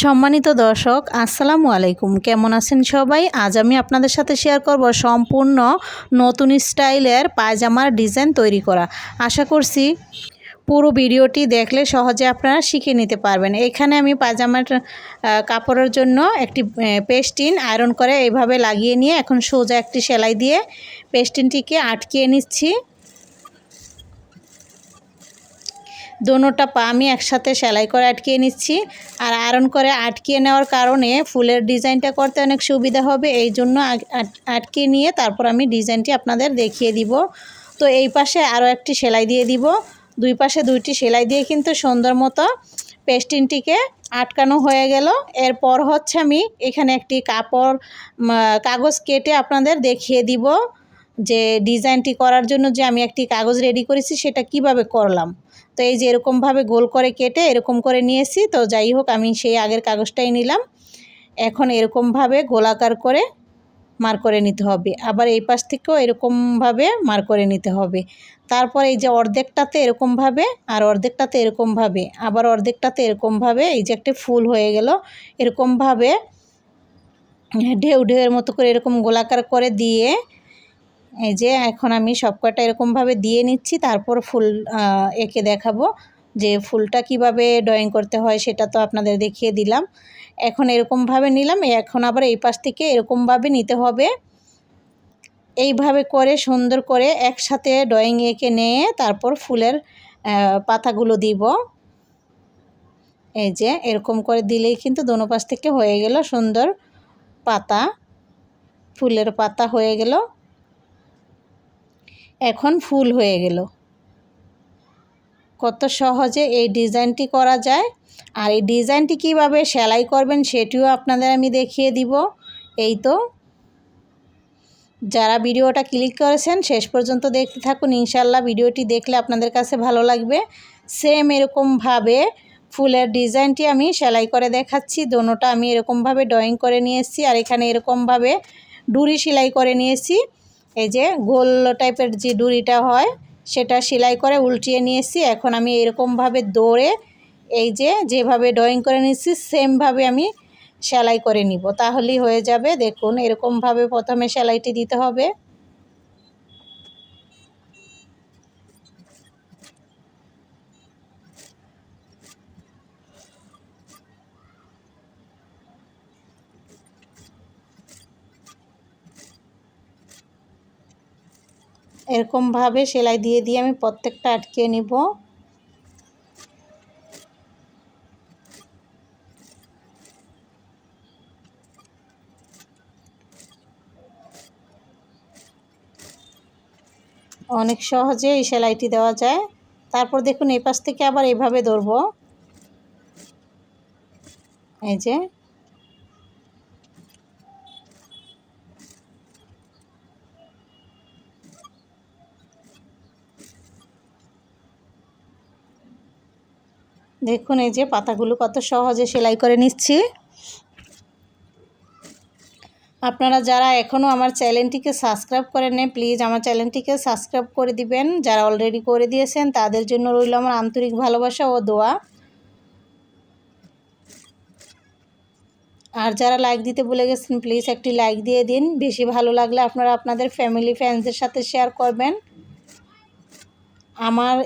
সম্মানিত দর্শক, আসসালামু আলাইকুম। কেমন আছেন সবাই? আজ আমি আপনাদের সাথে শেয়ার করব সম্পূর্ণ নতুন স্টাইলের পায়জামার ডিজাইন তৈরি করা। আশা করছি পুরো ভিডিওটি দেখলে সহজে আপনারা শিখে নিতে পারবেন। এখানে আমি পায়জামার কাপড়ের জন্য একটি পেস্টিন আয়রন করে এইভাবে লাগিয়ে নিয়ে এখন সোজা একটি সেলাই দিয়ে পেস্টিনটিকে আটকিয়ে নিচ্ছি। দোনোটা পা আমি একসাথে সেলাই করে আটকিয়ে নিচ্ছি। আর আয়রন করে আটকিয়ে নেওয়ার কারণে ফুলের ডিজাইনটা করতে অনেক সুবিধা হবে। এই জন্য আগ- আট- আটকিয়ে নিয়ে তারপর আমি ডিজাইনটি আপনাদের দেখিয়ে দিব। তো এই পাশে আরও একটি সেলাই দিয়ে দিব। দুই পাশে দুইটি সেলাই দিয়ে কিন্তু সুন্দর মতো পেস্টিনটিকে আটকানো হয়ে গেল। এরপর হচ্ছে আমি এখানে একটি কাপড় কাগজ কেটে আপনাদের দেখিয়ে দিব যে ডিজাইনটি করার জন্য যে আমি একটি কাগজ রেডি করেছি সেটা কীভাবে করলাম। তো এই যে এরকমভাবে গোল করে কেটে এরকম করে নিয়েছি, তো যাই হোক আমি সেই আগের কাগজটাই নিলাম। এখন এরকমভাবে গোলাকার করে মার করে নিতে হবে। আবার এই পাশ থেকেও এরকমভাবে মার করে নিতে হবে। তারপর এই যে অর্ধেকটাতে এরকমভাবে আর অর্ধেকটাতে এরকমভাবে আবার অর্ধেকটাতে এরকমভাবে এই যে একটা ফুল হয়ে গেল। এরকমভাবে ঢেউ ঢেউয়ের মতো করে এরকম গোলাকার করে দিয়ে এই যে এখন আমি সব কটা এরকমভাবে দিয়ে নিচ্ছি, তারপর ফুল এঁকে দেখাবো যে ফুলটা কীভাবে ড্রয়িং করতে হয় সেটা তো আপনাদের দেখিয়ে দিলাম। এখন এরকমভাবে নিলাম, এখন আবার এই পাশ থেকে এরকমভাবে নিতে হবে। এইভাবে করে, সুন্দর করে একসাথে ড্রয়িং এঁকে নিয়ে তারপর ফুলের পাতাগুলো দিব। এই যে এরকম করে দিলেই কিন্তু দোনো পাশ থেকে হয়ে গেল সুন্দর পাতা, ফুলের পাতা হয়ে গেল। এখন ফুল হয়ে গেল। কত সহজে এই ডিজাইনটি করা যায়। আর এই ডিজাইনটি কীভাবে সেলাই করবেন সেটিও আপনাদের আমি দেখিয়ে দিব। এই তো। যারা ভিডিওটা ক্লিক করেছেন, শেষ পর্যন্ত দেখতে থাকুন। ইনশাল্লাহ ভিডিওটি দেখলে আপনাদের কাছে ভালো লাগবে। সেম এরকমভাবে ফুলের ডিজাইনটি আমি সেলাই করে দেখাচ্ছি। দোনোটা আমি এরকমভাবে ড্রয়িং করে নিয়েছি আর এখানে এরকমভাবে ডুরি সেলাই করে নিয়েছি এই যে গোল টাইপের যে ডুরিটা হয়, সেটা সেলাই করে উল্টিয়ে নিয়েছি। এখন আমি এরকমভাবে দৌড়ে এই যে যেভাবে ড্রয়িং করে নিয়েছি সেমভাবে আমি সেলাই করে নিব। তাহলেই হয়ে যাবে। দেখুন, এরকমভাবে প্রথমে সেলাইটি দিতে হবে। এরকমভাবে সেলাই দিয়ে দিয়ে আমি প্রত্যেকটা আটকে নিব। অনেক সহজে এই সেলাইটি দেওয়া যায়। তারপর দেখুন এই পাশ থেকে আবার এইভাবে ধরবো। এই যে দেখুন, এই যে পাতাগুলো কত সহজে সেলাই করে নিচ্ছি। আপনারা যারা এখনও আমার চ্যানেলটিকে সাবস্ক্রাইব করেন প্লিজ আমার চ্যানেলটিকে সাবস্ক্রাইব করে দিবেন। যারা অলরেডি করে দিয়েছেন, তাদের জন্য রইল আমার আন্তরিক ভালোবাসা ও দোয়া। আর যারা লাইক দিতে ভুলে গেছেন, প্লিজ একটি লাইক দিয়ে দিন। বেশি ভালো লাগলে আপনারা আপনাদের ফ্যামিলি ফ্রেন্ডসদের সাথে শেয়ার করবেন। আমার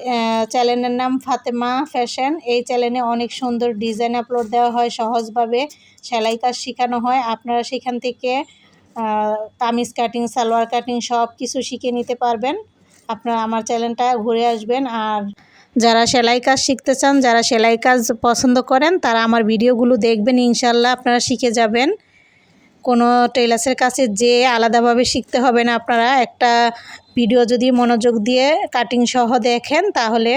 চ্যানেলের নাম ফাতেমা ফ্যাশন। এই চ্যানেলে অনেক সুন্দর ডিজাইন আপলোড দেওয়া হয়, সহজভাবে সেলাই কাজ শেখানো হয়। আপনারা সেখান থেকে কামিজ কাটিং, সালোয়ার কাটিং সব কিছু শিখে নিতে পারবেন। আপনারা আমার চ্যানেলটা ঘুরে আসবেন। আর যারা সেলাই কাজ শিখতে চান, যারা সেলাই কাজ পছন্দ করেন, তারা আমার ভিডিওগুলো দেখবেন, ইনশাল্লাহ আপনারা শিখে যাবেন। কোনো টেলার্সের কাছে যে আলাদাভাবে শিখতে হবে না আপনারা, একটা ভিডিও যদি মনোযোগ দিয়ে কাটিং সহ দেখেন তাহলে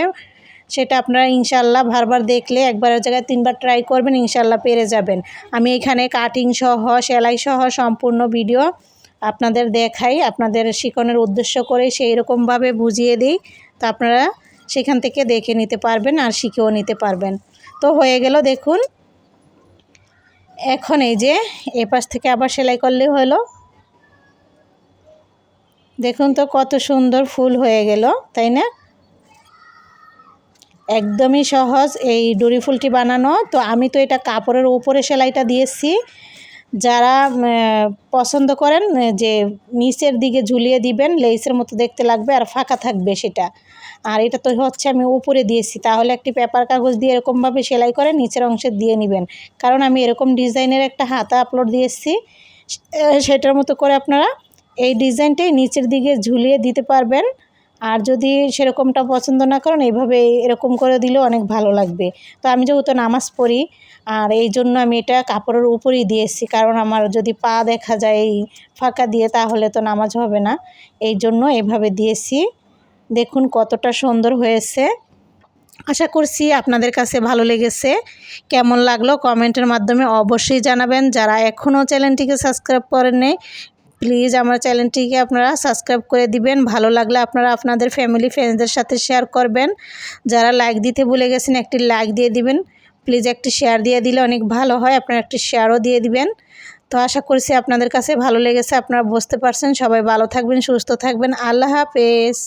সেটা আপনারা ইনশাল্লাহ বারবার দেখলে একবারের জায়গায় তিনবার ট্রাই করবেন, ইনশাল্লাহ পেরে যাবেন। আমি এখানে কাটিং সহ, সেলাই সহ সম্পূর্ণ ভিডিও আপনাদের দেখাই, আপনাদের শিখনের উদ্দেশ্য করে সেই রকমভাবে বুঝিয়ে দিই। তো আপনারা সেখান থেকে দেখে নিতে পারবেন আর শিখেও নিতে পারবেন। তো হয়ে গেল দেখুন এখন এই যে এ পাশ থেকে আবার সেলাই করলে হলো। দেখুন তো কত সুন্দর ফুল হয়ে গেল, তাই না? একদমই সহজ এই ডুরি ফুলটি বানানো। তো আমি তো এটা কাপড়ের উপরে সেলাইটা দিয়েছি। যারা পছন্দ করেন যে নিচের দিকে ঝুলিয়ে দিবেন, লেসের মতো দেখতে লাগবে আর ফাঁকা থাকবে সেটা। আর এটা তো হচ্ছে আমি উপরে দিয়েছি, তাহলে একটি পেপার কাগজ দিয়ে এরকমভাবে সেলাই করে নিচের অংশে দিয়ে নেবেন। কারণ আমি এরকম ডিজাইনের একটা হাতা আপলোড দিয়েছি সেটার মতো করে আপনারা এই ডিজাইনটাই নিচের দিকে ঝুলিয়ে দিতে পারবেন। আর যদি সেরকমটা পছন্দ না করেন, এইভাবে এরকম করে দিলেও অনেক ভালো লাগবে। তো আমি যেহেতু নামাজ পড়ি, আর এই জন্য আমি এটা কাপড়ের উপরেই দিয়েছি কারণ আমার যদি পা দেখা যায় এই ফাঁকা দিয়ে, তাহলে তো নামাজ হবে না। এই জন্য এভাবে দিয়েছি দেখুন কতটা সুন্দর হয়েছে। আশা করছি আপনাদের কাছে ভালো লেগেছে। কেমন লাগল কমেন্টের মাধ্যমে অবশ্যই জানাবেন। যারা এখনও চ্যানেলটিকে সাবস্ক্রাইব করেননি প্লিজ আমার চ্যানেলটিকে আপনারা সাবস্ক্রাইব করে দিবেন। ভালো লাগলে আপনারা আপনাদের ফ্যামিলি ফ্রেন্ডসদের সাথে শেয়ার করবেন। যারা লাইক দিতে ভুলে গেছেন, একটি লাইক দিয়ে দিবেন। প্লিজ একটি শেয়ার দিয়ে দিলে অনেক ভালো হয়, আপনারা একটি শেয়ারও দিয়ে দিবেন। তো আশা করছি আপনাদের কাছে ভালো লেগেছে, আপনারা বুঝতে পারছেন। সবাই ভালো থাকবেন, সুস্থ থাকবেন। আল্লাহ হাফেজ।